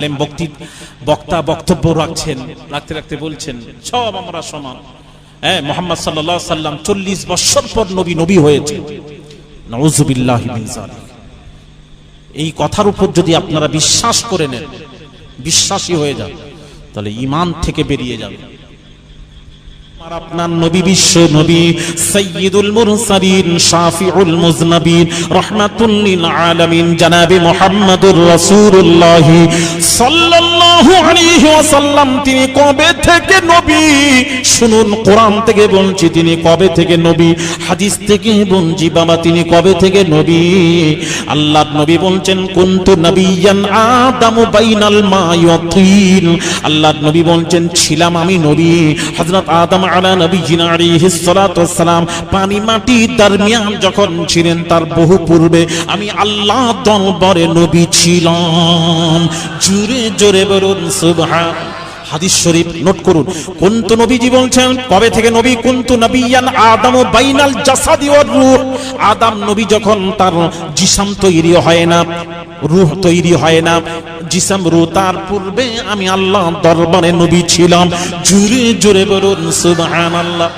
আলেম বক্তি বক্তা বক্তব্য রাখছেন, রাখতে রাখতে বলছেন, সব আমরা সমান। হ্যাঁ মোহাম্মদ সাল্লাহ সাল্লাম চল্লিশ বছর পর নবী নবী হয়েছে। নওজুবিল্লাহ এই কথার উপর যদি আপনারা বিশ্বাস করে নেন, বিশ্বাসী হয়ে যান, তাহলে ইমান থেকে বেরিয়ে যাবে। আর আপনার নবী বিশ্ব নবী সৈয়দুল মুরসালিন, শাফিউল মুজনাবিন, রহমাতুল লিল আলামিন, জনাবে মুহাম্মাদুর রাসূলুল্লাহ সাল্লাল্লাহু তিনি কবে থেকে নবী? শুনুন, কোরআন থেকে বলছি, তিনি কবে থেকে নবী? হাদিস থেকে বলছি, বাবা, তিনি কবে থেকে নবী? আল্লাহর নবী বলছেন, কুনতু নবিয়ান আদামু বাইনাল মাই ওয়া নবী বলছেন, ছিলাম আমি নবী। হযরত আদম আলা নবীজিনা আলাইহিস সালাতু ওয়াসসালাম পানি মাটি দরমিয়ান যখন ছিলেন, তার বহু পূর্বে আমি আল্লাহ দরবারে নবী ছিলাম। জোরে জোরে বলুন, সুবহান। হাদিস শরীফ, নোট করুন। নবীজি বলছেন, কবে থেকে নবী নবিয়ান আদম বাইনাল জাসাদি রূহ? আদম নবী যখন তার জিসাম তৈরি হয় না, রূহ তৈরি হয় না, জিসাম রু তার পূর্বে আমি আল্লাহ দরবারে নবী ছিলাম। জোরে জোরে বলুন, সুবহানাল্লাহ।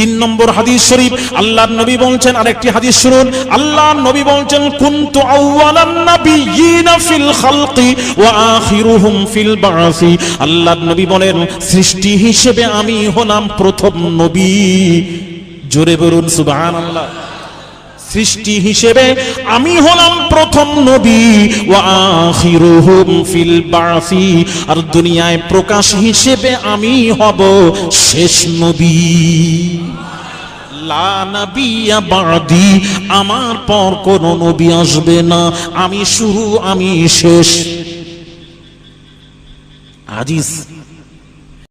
তিন নম্বর হাদিস শরীফ, আল্লাহর নবী বলছেন, আরেকটি হাদিস শুনুন, আল্লাহর নবী বলছেন, কুনতু আউওয়ালান নাবিয়িনা ফিল খালকি ওয়া আখিরুহুম ফিল বাসি আল্লাহর নবী বলেন, সৃষ্টি হিসেবে আমি হলাম প্রথম নবী। জোরে বলুন, সুবহানাল্লাহ। সৃষ্টি হিসেবে আমি হলাম প্রথম নবী ফিল আর দুনিয়ায় প্রকাশ হিসেবে আমি হব শেষ নবী। লা আমার পর কোন নবী আসবে না, আমি শুরু, আমি শেষ। আজিজ